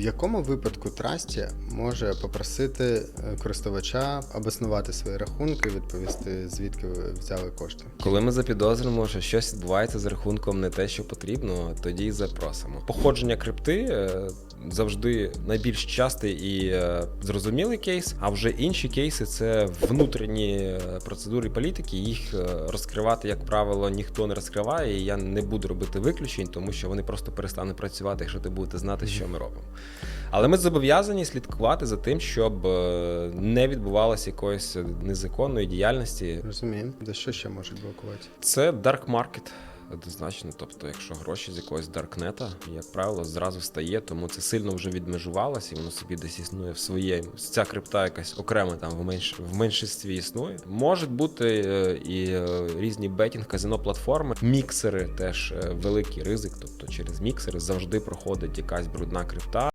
якому випадку Трасті може попросити е, користувача обоснувати свої рахунки, відповісти, звідки ви взяли кошти? Коли ми запідозримо, що щось відбувається з рахунком не те, що потрібно, тоді запросимо. Походження крипти е, завжди найбільш частий і е, зрозумілий кейс. А вже інші кейси це внутрішні процедури політики. Їх розкривати, як правило, ніхто не розкриває. І я не буду робити виключень, тому що вони просто перестануть працювати, якщо ти будете знати, що ми робимо. Але ми зобов'язані слідкувати за тим, щоб е, не відбувалося якоїсь незаконної діяльності Розумію, за що ще можуть блокувати? це dark market. Однозначно, тобто, якщо гроші з якогось даркнета, як правило, зразу стає, тому це сильно вже відмежувалося, і воно собі десь існує в своєму. Ця крипта якась окрема там в менш в меншинстві існує. Можуть бути е, і е, різні бетінг, казино платформи, міксери теж е, великий ризик. Тобто через міксери завжди проходить якась брудна крипта.